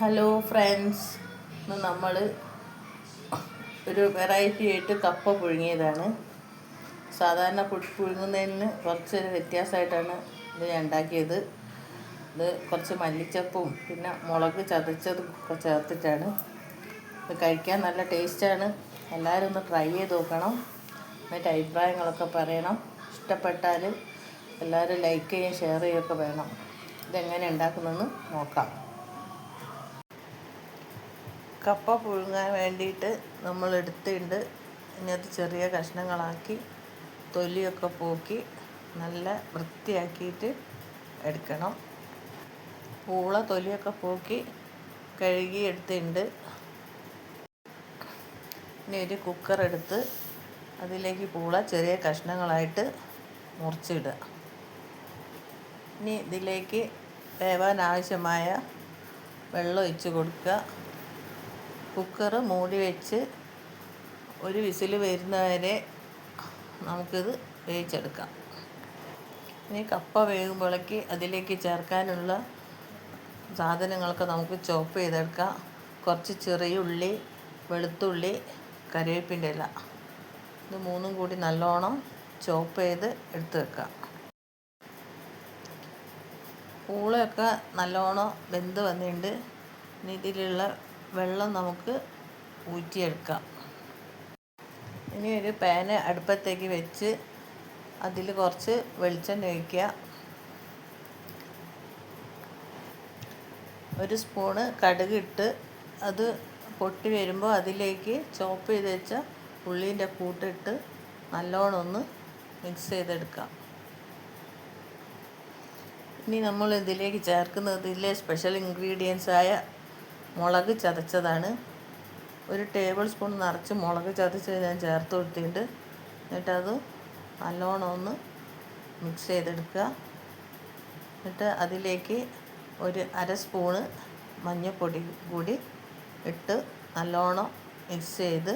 Hello friends ഇന്ന് നമ്മൾ ഒരു വെറൈറ്റി ആയിട്ട് കപ്പ പുഴുങ്ങിയതാണ്. സാധാരണ പുഴു പുഴുങ്ങുന്നതിന് കുറച്ചൊരു വ്യത്യാസമായിട്ടാണ് ഇത് ഞാൻ ഉണ്ടാക്കിയത്. ഇത് കുറച്ച് മല്ലിച്ചപ്പും പിന്നെ മുളക് ചതച്ചതും ഒക്കെ ചേർത്തിട്ടാണ്. ഇത് കഴിക്കാൻ നല്ല ടേസ്റ്റാണ് എല്ലാവരും ഒന്ന് ട്രൈ ചെയ്ത് നോക്കണം. എന്നിട്ട് അഭിപ്രായങ്ങളൊക്കെ പറയണം. ഇഷ്ടപ്പെട്ടാൽ എല്ലാവരും ലൈക്ക് ചെയ്യുകയും ഷെയർ ചെയ്യുകയൊക്കെ വേണം. ഇതെങ്ങനെ ഉണ്ടാക്കുന്നതെന്ന് നോക്കാം. കപ്പ പുഴുങ്ങാൻ വേണ്ടിയിട്ട് നമ്മൾ എടുത്തിട്ടുണ്ട്. ഇനി അത് ചെറിയ കഷ്ണങ്ങളാക്കി തൊലിയൊക്കെ പോക്കി നല്ല വൃത്തിയാക്കിയിട്ട് എടുക്കണം. പൂള തൊലിയൊക്കെ പോക്കി കഴുകി എടുത്തിട്ടുണ്ട്. ഇനി ഒരു കുക്കർ എടുത്ത് അതിലേക്ക് പൂള ചെറിയ കഷ്ണങ്ങളായിട്ട് മുറിച്ചിടുക. ഇനി ഇതിലേക്ക് വേവാൻ ആവശ്യമായ വെള്ളം ഒഴിച്ച് കൊടുക്കുക. കുക്കർ മൂടി വെച്ച് ഒരു വിസിൽ വരുന്നവരെ നമുക്കിത് വേവിച്ചെടുക്കാം. ഇനി കപ്പ വേകുമ്പോഴേക്ക് അതിലേക്ക് ചേർക്കാനുള്ള സാധനങ്ങളൊക്കെ നമുക്ക് ചോപ്പ് ചെയ്തെടുക്കാം. കുറച്ച് ചെറിയ ഉള്ളി വെളുത്തുള്ളി കറിവേപ്പിന്റെ ഇല. ഇത് മൂന്നും കൂടി നല്ലോണം ചോപ്പ് ചെയ്ത് എടുത്ത് വെക്കാം. പൂളയൊക്കെ നല്ലോണം വെന്ത് വന്നിട്ടുണ്ട്. ഇനി ഇതിലുള്ള വെള്ളം നമുക്ക് ഊറ്റിയെടുക്കാം. ഇനി ഒരു പാന് അടുപ്പത്തേക്ക് വെച്ച് അതിൽ കുറച്ച് വെളിച്ചെണ്ണ ഒഴിക്കുക. ഒരു സ്പൂണ് കടുക് ഇട്ട് അത് പൊട്ടി വരുമ്പോൾ അതിലേക്ക് ചോപ്പ് ചെയ്ത് വെച്ച ഉള്ളീന്റെ കൂട്ടിട്ട് നല്ലോണം ഒന്ന് മിക്സ് ചെയ്തെടുക്കാം. ഇനി നമ്മൾ ഇതിലേക്ക് ചേർക്കുന്നത് ഇതിലെ സ്പെഷ്യൽ ഇൻഗ്രീഡിയൻസായ മുളക് ചതച്ചതാണ്. ഒരു ടേബിൾ സ്പൂൺ നിറച്ച് മുളക് ചതച്ച് ഞാൻ ചേർത്ത് കൊടുത്തിട്ടുണ്ട്. എന്നിട്ടത് നല്ലോണം ഒന്ന് മിക്സ് ചെയ്തെടുക്കുക. എന്നിട്ട് അതിലേക്ക് ഒരു അര സ്പൂണ് മഞ്ഞൾപ്പൊടി കൂടി ഇട്ട് നല്ലോണം മിക്സ് ചെയ്ത്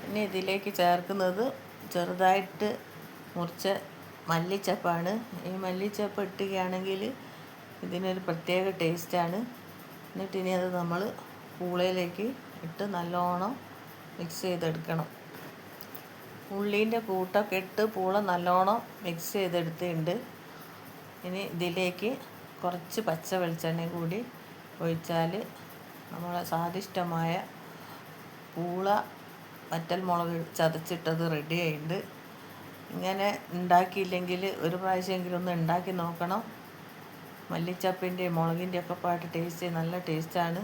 പിന്നെ ഇതിലേക്ക് ചേർക്കുന്നത് ചെറുതായിട്ട് മുറിച്ച മല്ലിച്ചപ്പാണ്. ഈ മല്ലിച്ചപ്പ് ഇട്ടുകയാണെങ്കിൽ ഇതിനൊരു പ്രത്യേക ടേസ്റ്റാണ്. എന്നിട്ട് ഇനി അത് നമ്മൾ പൂളയിലേക്ക് ഇട്ട് നല്ലോണം മിക്സ് ചെയ്തെടുക്കണം. ഉള്ളീന്റെ കൂട്ടൊക്കെ ഇട്ട് പൂള നല്ലോണം മിക്സ് ചെയ്തെടുത്തിട്ടുണ്ട്. ഇനി ഇതിലേക്ക് കുറച്ച് പച്ച വെളിച്ചെണ്ണ കൂടി ഒഴിച്ചാൽ നമ്മളെ സ്വാദിഷ്ടമായ പൂള വറ്റൽ മുളക് ചതച്ചിട്ടത് റെഡി ആയിട്ടുണ്ട്. ഇങ്ങനെ ഉണ്ടാക്കിയില്ലെങ്കിൽ ഒരു പ്രാവശ്യമെങ്കിലും ഒന്ന് ഉണ്ടാക്കി നോക്കണം. മല്ലിച്ചപ്പിന്റെ മുളകിന്റെ ഒക്കെ പാട്ട് ടേസ്റ്റ് നല്ല ടേസ്റ്റാണ്